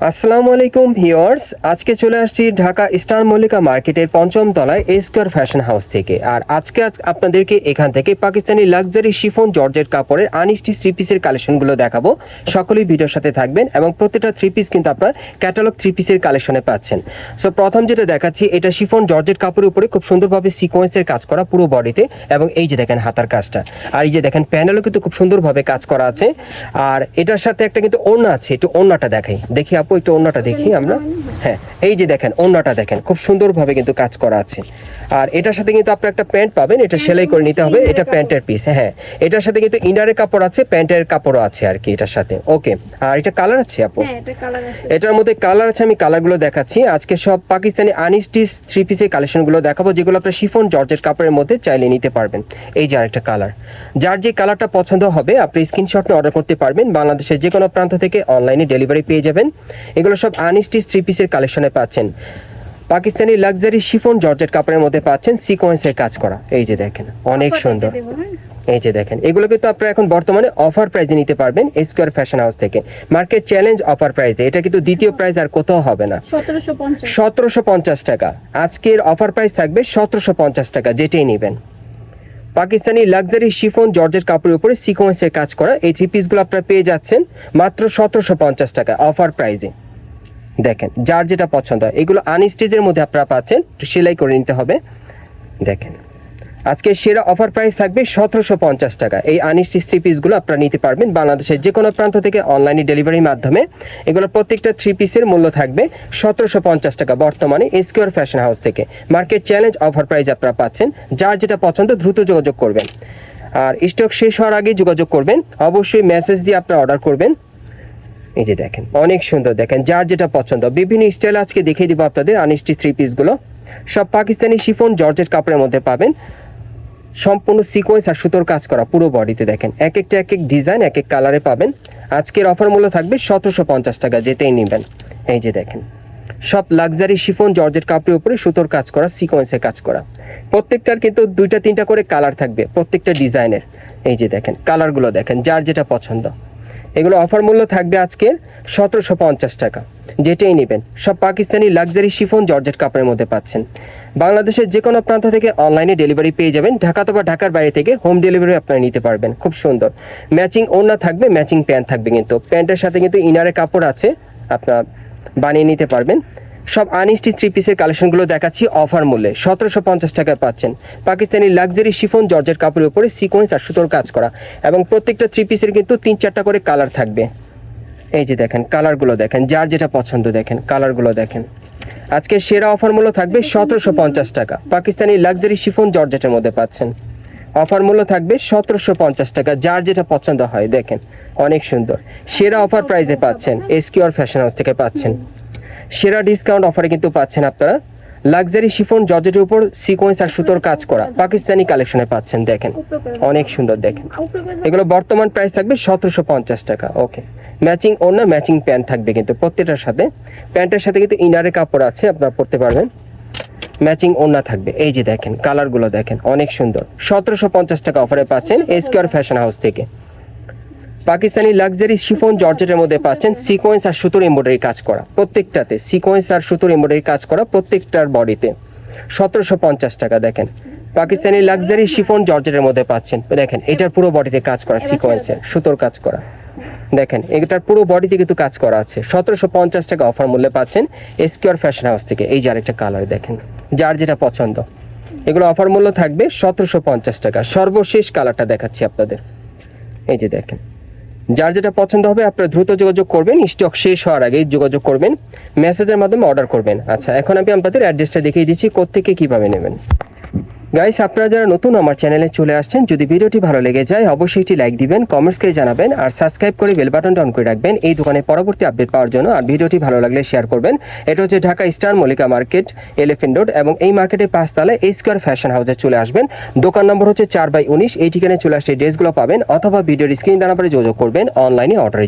আসসালামু আলাইকুম ভিওয়ার্স আজকে চলে আসছি ঢাকা স্টার মল্লিকা মার্কেটের পঞ্চম তলায় এ স্কোয়ার ফ্যাশন হাউস থেকে। আর আজকে আজ- আপনাদেরকে এখান থেকে পাকিস্তানি লাক্সারি শিফন জর্জেট কাপড়ের আনিস্টি থ্রি পিসের কালেকশনগুলো দেখাবো। সকলেই ভিডিওর সাথে থাকবেন এবং প্রত্যেকটা থ্রি পিস কিন্তু আপনার ক্যাটালগ থ্রি পিসের কালেকশনে পাচ্ছেন। সো প্রথম যেটা দেখাচ্ছি, এটা শিফন জর্জেট কাপড়ের উপরে খুব সুন্দরভাবে সিকোয়েন্সের কাজ করা পুরো বডিতে এবং এই যে দেখেন হাতার কাজটা। আর এই যে দেখেন প্যানেলও কিন্তু খুব সুন্দরভাবে কাজ করা আছে। আর এটার সাথে একটা কিন্তু ওড়না আছে, একটু ওড়নাটা দেখাই। দেখি আপু একটু অন্যটা দেখি আমরা। হ্যাঁ এই যে দেখেন, অন্যটা দেখেন, খুব সুন্দরভাবে কিন্তু কাজ করা আছে। আর এটার সাথে কিন্তু আপনি একটা প্যান্ট পাবেন এটা সেলাই করে নিতে হবে এটা প্যান্টের পিস হ্যাঁ এটার সাথে কিন্তু ইনারের কাপড় আছে প্যান্টের কাপড়ও আছে আর কি এটার সাথে ওকে আর এটা কালার আছে আপু? হ্যাঁ এটা কালার আছে। এটার মধ্যে কালার আছে আমি কালারগুলো দেখাচ্ছি। আজকে সব পাকিস্তানি আনিস্টিস থ্রি পিসের কালেকশনগুলো দেখাবো যেগুলো আপনার শিফন জর্জের কাপড়ের মধ্যে চাইলে নিতে পারবেন। এই যে আরেকটা কালার যার যে কালারটা পছন্দ হবে আপনি স্ক্রিনশট নিয়ে অর্ডার করতে পারবেন। বাংলাদেশের যে কোনো প্রান্ত থেকে অনলাইনে ডেলিভারি পেয়ে যাবেন। এগুলো সব আনিস্টিস থ্রি পিসের কালেকশনে পাচ্ছেন। পাকিস্তানি লাক্সারি শিফন জর্জেট কাপড়ের মধ্যে পাচ্ছেন সিকোয়েন্সের কাজ করা। এই যে দেখেন অনেক সুন্দর। হ্যাঁ? এই যে দেখেন এগুলো কিন্তু আপনারা এখন বর্তমানে অফার প্রাইজে নিতে পারবেন স্কোয়ার ফ্যাশন হাউস থেকে। মার্কেট চ্যালেঞ্জ অফার প্রাইজে এটা কিন্তু দ্বিতীয় প্রাইজ আর কোথাও হবে না। সতেরোশো পঞ্চাশ। টাকা। আজকের অফার প্রাইস থাকবে সতেরোশো পঞ্চাশ টাকা যেটাই নেবেন। পাকিস্তানি লাক্সারি শিফন জর্জের কাপড়ের উপরে সিকোয়েন্সের কাজ করা। এই থ্রি পিসগুলো আপনারা পেয়ে যাচ্ছেন মাত্র সতেরোশো পঞ্চাশ টাকা অফার প্রাইজে দেখেন, যার যেটা পছন্দ হয়, এগুলো আনস্টেজের মধ্যে আপনারা পাচ্ছেন সেলাই করে নিতে হবে। দেখেন, আজকে সেরা অফার প্রাইস থাকবে সতেরোশো পঞ্চাশ টাকা। এই আনিস্টিস থ্রি পিসগুলো আপনারা নিতে পারবেন বাংলাদেশের যে কোনো প্রান্ত থেকে অনলাইনে ডেলিভারির মাধ্যমে। এগুলো প্রত্যেকটা থ্রি পিসের মূল্য থাকবে সতেরোশো পঞ্চাশ টাকা বর্তমানে স্কোয়ার ফ্যাশন হাউস থেকে। মার্কেট চ্যালেঞ্জ অফার প্রাইস আপনারা পাচ্ছেন, যার যেটা পছন্দ দ্রুত যোগাযোগ করবেন। আর স্টক শেষ হওয়ার আগে যোগাযোগ করবেন, অবশ্যই মেসেজ দিয়ে আপনারা অর্ডার করবেন। এই যে দেখেন, অনেক সুন্দর দেখেন, যার যেটা পছন্দ। বিভিন্ন স্টাইল আজকে দেখিয়ে দিব আপনাদের আনিস্টি থ্রি পিসগুলো সব পাকিস্তানি শিফন জর্জেট কাপড়ের মধ্যে পাবেন। সম্পূর্ণ সিকোয়েন্স আর সুতোর কাজ করা পুরো বডিতে দেখেন। এক একটা, এক এক ডিজাইন এক এক কালারে পাবেন। আজকের অফার মূল্য থাকবে সতেরোশো পঞ্চাশ টাকা, যেতেই নেবেন। এই যে দেখেন, সব লাক্সারি শিফন জর্জেট কাপড়ের উপরে সুতোর কাজ করা সিকোয়েন্সের কাজ করা। প্রত্যেকটার কিন্তু দুইটা, তিনটা করে কালার থাকবে, প্রত্যেকটা ডিজাইনের এই যে দেখেন কালারগুলো দেখেন, যার যেটা পছন্দ। এগুলো অফার মূল্য থাকবে আজকের সতেরোশো পঞ্চাশ টাকা। যেটাই নেবেন, সব পাকিস্তানি লাক্সারি শিফন জর্জেট কাপড়ের মধ্যে পাচ্ছেন। বাংলাদেশের যে কোনো প্রান্ত থেকে অনলাইনে ডেলিভারি পেয়ে যাবেন, ঢাকা অথবা ঢাকার বাইরে থেকে হোম ডেলিভারি আপনারা নিতে পারবেন। খুব সুন্দর। ম্যাচিং ওড়না থাকবে, ম্যাচিং প্যান্ট থাকবে কিন্তু। প্যান্টের সাথে কিন্তু ইনারে কাপড় আছে, আপনার বানিয়ে নিতে পারবেন। সব আনিস্টি থ্রি পিসের কালেকশনগুলো দেখাচ্ছি অফার মূল্যে। সতেরোশো পঞ্চাশ টাকায় পাচ্ছেন। পাকিস্তানি লাক্সারি শিফন জর্জের কাপড়ের উপরে সিকোয়েন্স আর সুতোর কাজ করা। এবং প্রত্যেকটা থ্রি পিসের কিন্তু তিন চারটা করে কালার থাকবে। এই যে দেখেন, কালারগুলো দেখেন, যার যেটা পছন্দ দেখেন, কালারগুলো দেখেন। আজকে সেরা অফার মূল্য থাকবে সতেরোশো পঞ্চাশ টাকা। পাকিস্তানি লাক্সারি শিফন জর্জেটের মধ্যে পাচ্ছেন। অফার মূল্য থাকবে সতেরোশো পঞ্চাশ টাকা, যার যেটা পছন্দ হয়, দেখেন। অনেক সুন্দর। সেরা অফার প্রাইসে পাচ্ছেন এসকিউর ফ্যাশন হাউস থেকে পাচ্ছেন। সেরা ডিসকাউন্ট অফারে কিন্তু পাচ্ছেন আপনারা। লাক্সারি শিফন জর্জেটের উপর সিকোয়েন্স আর সুতোর কাজ করা। পাকিস্তানি কালেকশনে পাচ্ছেন দেখেন। অনেক সুন্দর দেখেন। এগুলো বর্তমান প্রাইস থাকবে সতেরোশো পঞ্চাশ টাকা ওকে ম্যাচিং ওড়না ম্যাচিং প্যান্ট থাকবে কিন্তু প্রত্যেকটার সাথে। প্যান্টের সাথে কিন্তু ইনারের কাপড় আছে আপনারা পরতে পারবেন। ম্যাচিং ওড়না থাকবে এই যে দেখেন কালারগুলো দেখেন অনেক সুন্দর। সতেরোশো পঞ্চাশ টাকা অফারে পাচ্ছেন এসকিউর ফ্যাশন হাউস থেকে। পাকিস্তানি লাক্সারি শিফন জর্জেটের মধ্যে পাচ্ছেন সিকোয়েন্স আর সুতোর এমব্রয়ডারি কাজ করা প্রত্যেকটাতে সিকোয়েন্স আর সুতোর এমব্রয়ডারি কাজ করা প্রত্যেকটার বডিতে। সতেরোশো পঞ্চাশ টাকা দেখেন। পাকিস্তানি লাক্সারি শিফন জর্জেটের মধ্যে পাচ্ছেন দেখেন এটার পুরো বডিতে কাজ করা সিকোয়েন্সের সুতোর কাজ করা। দেখেন এটার পুরো বডিতে কিন্তু কাজ করা আছে। সতেরোশো পঞ্চাশ টাকা অফার মূল্যে পাচ্ছেন এসকিউর ফ্যাশন হাউস থেকে। এই যে আরেকটা কালার দেখেন যার যেটা পছন্দ। এগুলো অফার মূল্য থাকবে সতেরোশো পঞ্চাশ টাকা। সর্বশেষ কালারটা দেখাচ্ছি আপনাদের। এই যে দেখেন যার যেটা পছন্দ হবে আপনারা দ্রুত যোগাযোগ করবেন স্টক শেষ হওয়ার আগেই যোগাযোগ করবেন মেসেজের মাধ্যমে অর্ডার করবেন। আচ্ছা এখন আমি আপনাদের অ্যাড্রেসটা দেখিয়ে দিচ্ছি কোথেকে কীভাবে নেবেন। গাইস আপনারা যারা নতুন আমার চ্যানেলে চলে আসছেন, যদি ভিডিওটি ভালো লেগে যায়, অবশ্যই একটি লাইক দিবেন কমেন্টস করে জানাবেন, আর সাবস্ক্রাইব করে বেল বাটনটা অন করে রাখবেন। এই দোকানে পরবর্তী আপডেট পাওয়ার জন্য, আর ভিডিওটি ভালো লাগলে শেয়ার করবেন। এটা হচ্ছে Dhaka star Mallika market elephant road এবং এই মার্কেটের পাঁচতলায় এই স্কোয়ার ফ্যাশন হাউসে চলে আসবেন। দোকান নম্বর হচ্ছে চার বাই উনিশ, এই ঠিকানায় চলে আসলে ড্রেসগুলো পাবেন, অথবা ভিডিওর স্ক্রিন দানা পরে যোগাযোগ করবেন অনলাইনে অর্ডার